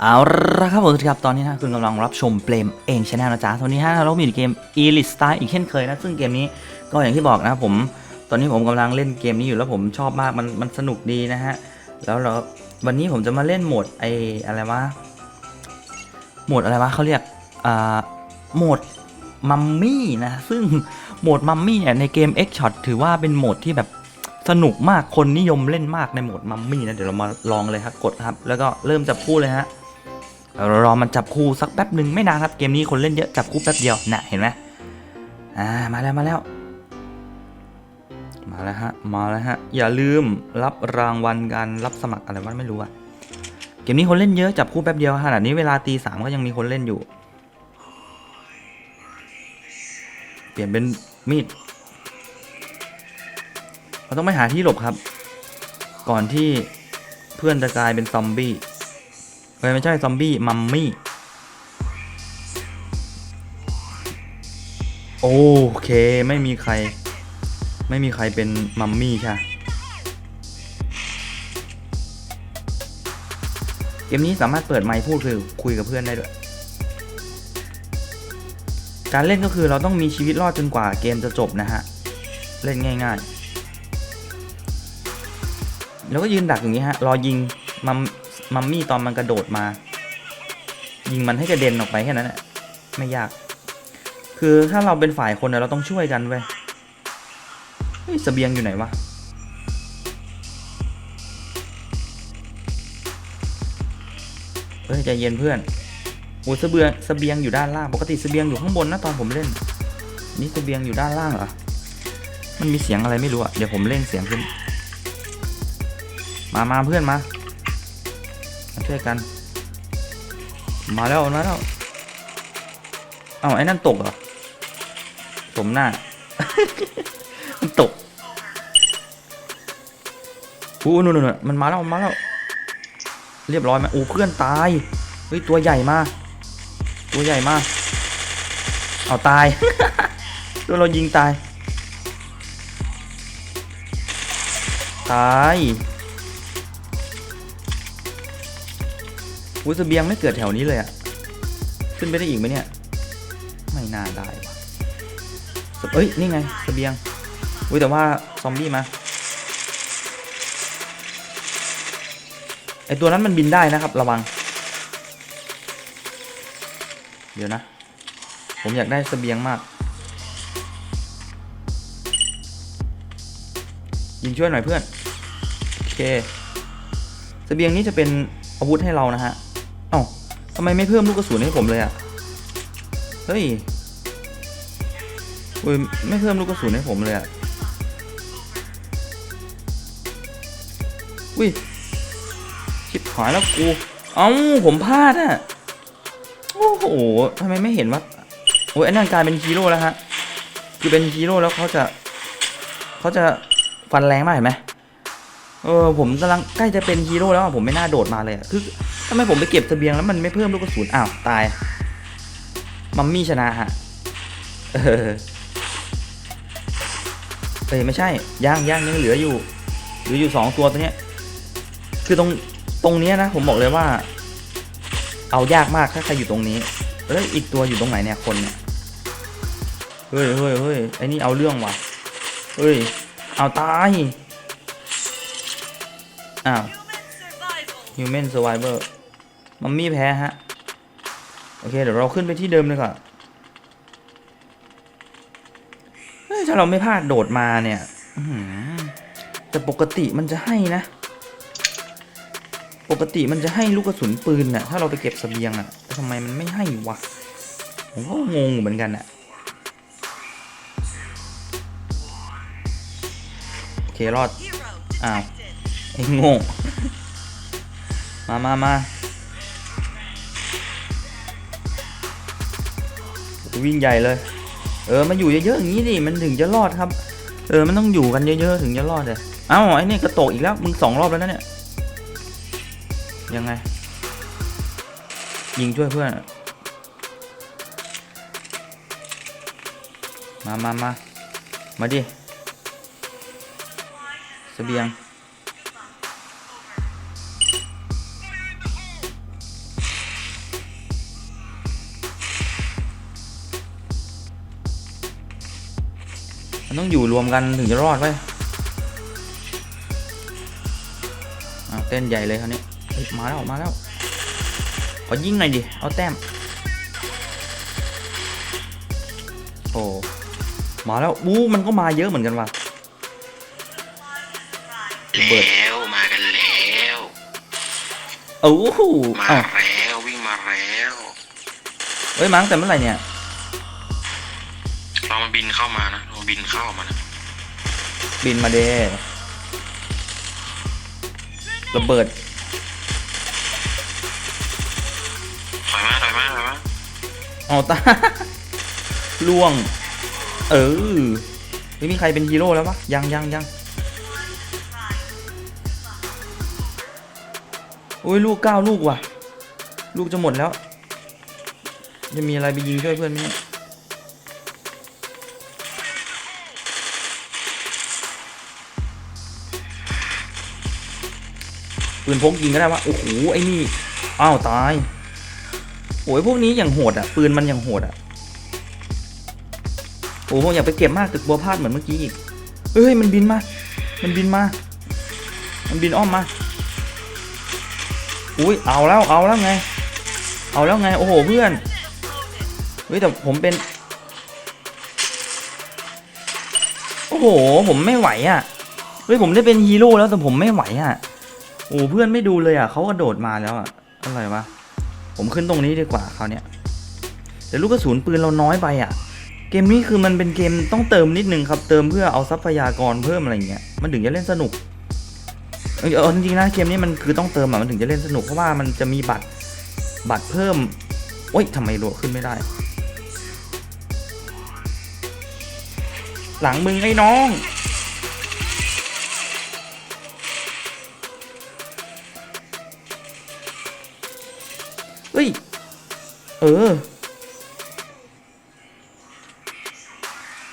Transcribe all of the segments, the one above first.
เอาละครับผมสวัสดีครับตอนนี้นะคุณกำลังรับชมเปลมเองชแนลนะจ๊ะตอนนี้ฮะเรามีเกม e l i t Star อีกเช่นเคยนะ ซึ่งเกมนี้ก็อย่างที่บอกนะครับผม ตอนนี้ผมกำลังเล่นเกมนี้อยู่แล้วผมชอบมากมันมันสนุกดีนะฮะ แล้วเราวันนี้ผมจะมาเล่นโหมดไออะไรวะ โหมดอะไรวะเขาเรียกอ่าโหมดมัมมี่นะ ซึ่งโหมดมัมมี่เนี่ยในเกม X Shot ถือว่าเป็นโหมดที่แบบ สนุกมากคนนิยมเล่นมากในโหมดมัมมี่นะเดี๋ยวเรามาลองเลยครับกดครับ แล้วก็เริ่มจับคู่เลยฮะเรารอมันจับคู่สักแป๊บหนึ่งไม่นานครับเกมนี้คนเล่นเยอะจับคู่แป๊บเดียวนะเห็นไหมอ่ามาแล้วมาแล้ว มาแล้วฮะมาแล้วฮะอย่าลืมรับรางวัลการรับสมัครอะไรวะไม่รู้อะเกมนี้คนเล่นเยอะจับคู่แป๊บเดียวขนาดนี้เวลาตีสามก็ยังมีคนเล่นอยู่ เปลี่ยนเป็นมีด เราต้องไปหาที่หลบครับ ก่อนที่เพื่อนจะกลายเป็นซอมบี้เฮ้ยไม่ใช่ซอมบี้มัมมี่ โอเคไม่มีใคร ไม่มีใครเป็นมัมมี่ใช่เกมนี้สามารถเปิดไมค์พูดคือคุยกับเพื่อนได้ด้วย การเล่นก็คือเราต้องมีชีวิตรอดจนกว่าเกมจะจบนะฮะ เล่นง่าย ๆ แล้วก็ยืนดักอย่างนี้ฮะ รอยิงมัมมัมมี่ตอนมันกระโดดมา ยิงมันให้กระเด็นออกไปแค่นั้นแหละไม่ยาก คือถ้าเราเป็นฝ่ายคนเราต้องช่วยกันเว้ยเฮ้ยเบียงอยู่ไหนวะเฮ้ยใจเย็นเพื่อนโอ้ยเบียงสเบียงอยู่ด้านล่าง ปกติสเบียงอยู่ข้างบนนะตอนผมเล่น นี่สเบียงอยู่ด้านล่างเหรอ มันมีเสียงอะไรไม่รู้อะเดี๋ยวผมเร่งเสียงขึ้น มามาเพื่อนมามาช่วยกัน มาแล้วมาแล้วเอ้าไอ้นั่นตกเหรอสมหน้า มันตกอู้นู่นนู่นมันมาแล้วมันมาแล้ว เรียบร้อยไหมอู้เพื่อนตาย เฮ้ย ตัวใหญ่มากตัวใหญ่มากเอาตาย ตัวเรายิงตาย ตาย อุ้ยเสบียงไม่เกิดแถวนี้เลยอะขึ้นไปได้อีกไหมเนี่ย ไม่น่าได้วะเอ้ย นี่ไงเสบียง อุ้ยแต่ว่าซอมบี้มา ไอตัวนั้นมันบินได้นะครับ ระวัง เดี๋ยวนะ ผมอยากได้เสบียงมาก ยิงช่วยหน่อยเพื่อน โอเคเสบียงนี้จะเป็นอาวุธให้เรานะฮะ ทำไมไม่เพิ่มลูกกระสุนให้ผมเลยอะเฮ้ยอุ้ยไม่เพิ่มลูกกระสุนให้ผมเลยอะอุ้ยชิบหายแล้วกู เอ้าผมพลาดอะโอ้โหทำไมไม่เห็นวะโอ้ยอ้นั่นกลายเป็นฮีโร่แล้วฮะ คือเป็นฮีโร่แล้วเขาจะเขาจะฟันแรงมากเห็นไหมเออผมกำลังใกล้จะเป็นฮีโร่แล้วผมไม่น่าโดดมาเลยอะคือ ทำไมผมไปเก็บเสบียงแล้วมันไม่เพิ่มลูกกระสุนอ้าวตาย มัมมี่ชนะฮะ เออเอ้ยไม่ใช่ย่างย่างยังเหลืออยู่เหลืออยู่สองตัวตัวเนี้ย คือตรงตรงเนี้ยนะผมบอกเลยว่า เอายากมากถ้าใครอยู่ตรงนี้แล้วอีกตัวอยู่ตรงไหนเนี่ยคนเนี่ยเฮ้ยเฮ้ยเฮ้ยไอ้นี่เอาเรื่องว่ะเฮ้ยเอาตายอ้าว Human Survivor มัมมี่แพ้ฮะ โอเค เดี๋ยวเราขึ้นไปที่เดิมเลยก่อนถ้าเราไม่พลาดโดดมาเนี่ยแต่ปกติมันจะให้นะ ปกติมันจะให้ลูกกระสุนปืนน่ะ ถ้าเราไปเก็บเสบียงอะทำไมมันไม่ให้วะ ผมก็งงเหมือนกันอะ โอเครอด อ้าวไอ้โง่มามามา วิ่งใหญ่เลย เออมันอยู่เยอะๆอย่างนี้ดิมันถึงจะรอดครับ เออมันต้องอยู่กันเยอะๆถึงจะรอดเลยเอ้าไอ้นี่กระโตกอีกแล้วมึงสองรอบแล้วนะเนี่ยยังไง ยิงช่วยเพื่อนมามามามาดิเสบียง ต้องอยู่รวมกันถึงจะรอดไว้ยอะเต้นใหญ่เลยคราวนี้เฮ้ยมาแล้วมาแล้วขอยิงหน่อยดิ เอาแต้ม โอ้มาแล้ว อู้มันก็มาเยอะเหมือนกันว่ะระเบิดแล้วมากันแล้วโอ้โหมาอ้าวแล้ววิ่งมาแล้วเฮ้ยมาตั้งแต่เมื่อไหร่เนี่ยลองมันบินเข้ามานะลอง บินเข้ามานะบินมาเดระเบิดถอยมาถอยมาถอยมาเอาตาล่วง เออไม่มีใครเป็นฮีโร่แล้วปะยังยังยังโอ้ยลูกเก้าลูกว่ะ ลูกจะหมดแล้ว จะมีอะไรไปยิงช่วยเพื่อนไหมเนี่ย ปืนพกยิงก็ได้วะโอ้โหไอ้นี่อ้าวตายโอ้ยพวกนี้อย่างโหดอะปืนมันอย่างโหดอะโอ้โหอยากไปเก็บมากตึกบัวพลาดเหมือนเมื่อกี้อีกเฮ้ยมันบินมา มันบินมา มันบินอ้อมมาอุ้ยเอาแล้วเอาแล้วไง เอาแล้วไงโอ้โหเพื่อนเฮ้ยแต่ผมเป็นโอ้โหผมไม่ไหวอะเฮ้ยผมได้เป็นฮีโร่แล้วแต่ผมไม่ไหวอะ โอ้เพื่อนไม่ดูเลยอะเขากระโดดมาแล้วอะอะไรวะผมขึ้นตรงนี้ดีกว่าคราวเนี้ยแต่ลูกกระสุนปืนเราน้อยไปอะ เกมนี้คือมันเป็นเกมต้องเติมนิดนึงครับ เติมเพื่อเอาทรัพยากรเพิ่มอะไรเงี้ยมันถึงจะเล่นสนุกเออจริงๆนะเกมนี้มันคือต้องเติมอะมันถึงจะเล่นสนุกเพราะว่ามันจะมีบัตรบัตรเพิ่มโอ๊ยทำไมโหลดขึ้นไม่ได้ หลังมึงไอ้น้อง ฮ้ย เออ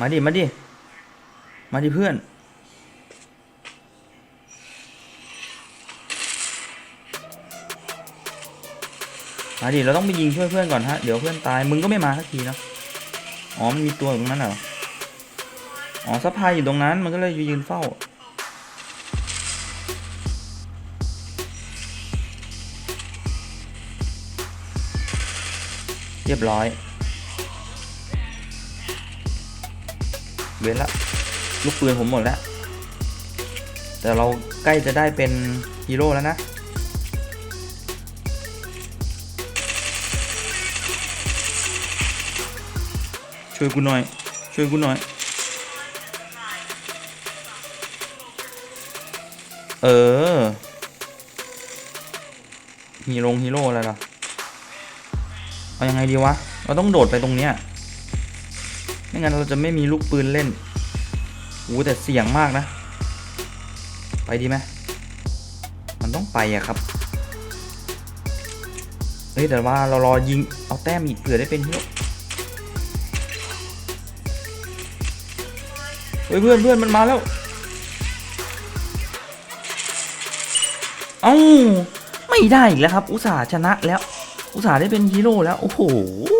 มาดิ มาดิ มาดิเพื่อน มาดิ เราต้องไปยิงช่วยเพื่อนก่อนฮะ เดี๋ยวเพื่อนตาย มึงก็ไม่มาสักทีเนอะอ๋อ มันมีตัวอยู่ตรงนั้นเหรอ อ๋อซัพพลายอยู่ตรงนั้น มันก็เลยยืนเฝ้า เรียบร้อย เว้นละลูกปืนผมหมดแล้ว แต่เราใกล้จะได้เป็นฮีโร่แล้วนะช่วยกูหน่อย ช่วยกูหน่อย เออ ฮีโร่ฮีโร่อะไรล่ะ เอายังไงดีวะ เราต้องโดดไปตรงเนี้ย ไม่งั้นเราจะไม่มีลูกปืนเล่นโอ้แต่เสี่ยงมากนะ ไปดีไหมมันต้องไปอะครับ เฮ้ยแต่ว่าเรารอยิงเอาแต้มอีกเผื่อได้เป็นฮีโร่เฮ้ยเพื่อนเพื่อนมันมาแล้ว เอ้า ไม่ได้อีกแล้วครับ อุตส่าห์ชนะแล้ว อุตส่าห์ได้เป็นฮีโร่แล้ว โอ้โห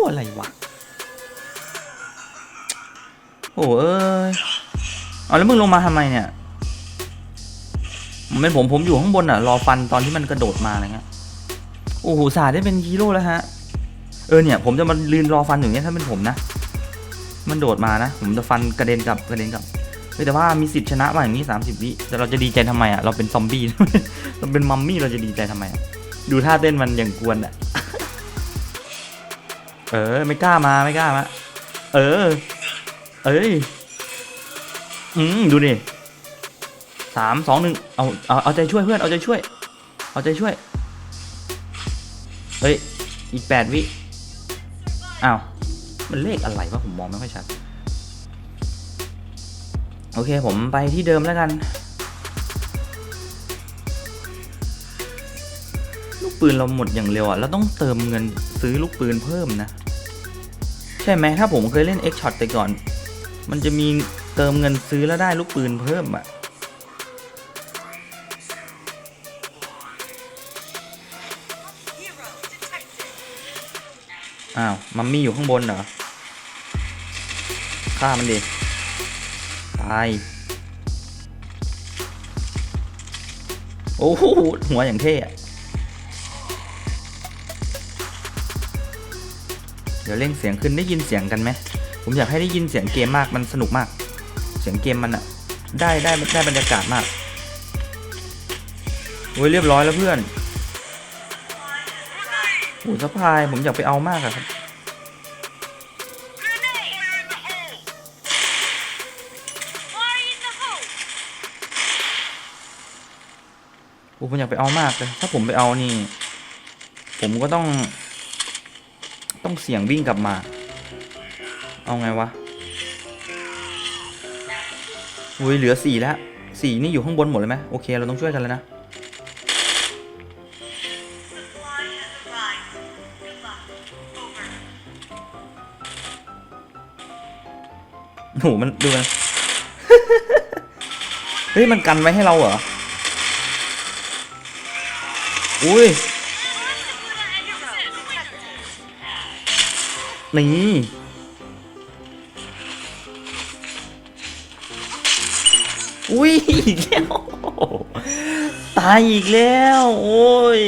อะไรวะ โอ้เอ้ยเอาแล้วมึงลงมาทำไมเนี่ยผมเป็นผมผมอยู่ข้างบนอะ รอฟันตอนที่มันกระโดดมาอะไรเงี้ย โอ้โหอุตสาได้เป็นฮีโร่แล้วฮะ เออเนี่ย ผมจะมาลืนรอฟันอย่างเงี้ยถ้าเป็นผมนะ มันโดดมานะ ผมจะฟันกระเด็นกลับกระเด็นกลับแต่ว่ามีสิทธิ์ชนะมาอย่างนี้สามสิบวิแต่เราจะดีใจทำไมอะ เราเป็นซอมบี้ เราเป็นมัมมี่เราจะดีใจทำไมอะดูท่าเต้นมันอย่างกวนอะ เออ ไม่กล้ามาไม่กล้ามา เออ เอ้ย อืมดูดิสามสองหนึ่งเอาเอาเอาใจช่วยเพื่อนเอาใจช่วย เอาใจช่วย เฮ้ย อีกแปดวิอ้าวมันเลขอะไรวะผมมองไม่ค่อยชัด โอเคผมไปที่เดิมแล้วกันลูกปืนเราหมดอย่างเร็วอะ แล้วต้องเติมเงินซื้อลูกปืนเพิ่มนะ ช่ไหมถ้าผมเคยเล่น X Shot แต่ก่อน มันจะมีเติมเงินซื้อแล้วได้ลูกปืนเพิ่มอะอ้าว มัมมี่อยู่ข้างบนเหรอฆ่ามันดิ ตาย โอ้โหหัวอย่างเท่อะ เดี๋ยวเร่งเสียงขึ้นได้ยินเสียงกันไหมผมอยากให้ได้ยินเสียงเกมมากมันสนุกมาก เสียงเกมมันอะได้ได้ได้บรรยากาศมากโอ้ยเรียบร้อยแล้วเพื่อนโอ้ยสะพายผมอยากไปเอามากอะครับผมอยากไปเอามากเลย ถ้าผมไปเอานี่ ผมก็ต้อง ต้องเสียงวิ่งกลับมา เอาไงวะอุ้ยเหลือสี่แล้วสี่นี่อยู่ข้างบนหมดเลยไหมโอเค เราต้องช่วยกันแล้วนะโอ้โหมันดูมันเฮ้ย มันกันไว้ให้เราเหรอ อุ้ย นี่อุ้ยอีกแล้วตายอีกแล้ว โอ้ย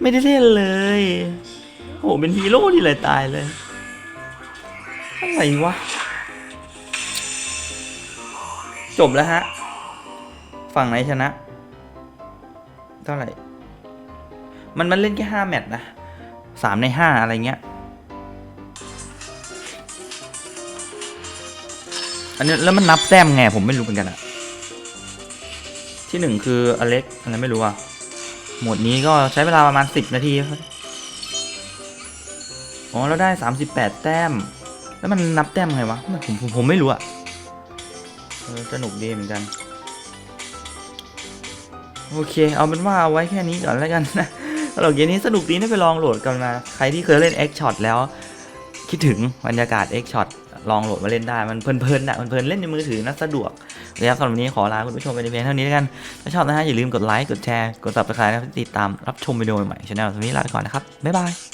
ไม่ได้เล่นเลย โห เป็นฮีโร่ที่เลยตายเลย อะไรวะ จบแล้วฮะ ฝั่งไหนชนะ เท่าไหร่ มันมันเล่นแค่ห้าแมตช์นะสามในห้าอะไรเงี้ย อันนี้แล้วมันนับแต้มไงผมไม่รู้เหมือนกันอะที่หนึ่งคืออเล็กอะไรไม่รู้อะหมดนี้ก็ใช้เวลาประมาณสิบนาทีครับอ๋อแล้วได้สามสิบแปดแต้ม แล้วมันนับแต้มไงวะผมผมผมไม่รู้อะสนุกดีเหมือนกัน โอเค เอาเป็นว่าเอาไว้แค่นี้ก่อนแล้วกันนะหรับเกมนี้สนุกดีนะไปลองโหลดกันมา ใครที่เคยเล่น X Shot แล้ว คิดถึงบรรยากาศ X Shot ลองโหลดมาเล่นได้มันเพลินๆนะมันเพลินเล่นในมือถือนะสะดวกนะครับสำหรับวันนี้ขอลาคุณผู้ชมไปในเพียงเท่านี้แล้วกันถ้าชอบนะฮะอย่าลืมกดไลค์กดแชร์กด subscribe นะติดตามรับชมวิดีโอใหม่ๆช anel ตรงนี้ลาไปก่อนนะครับบ๊ายบาย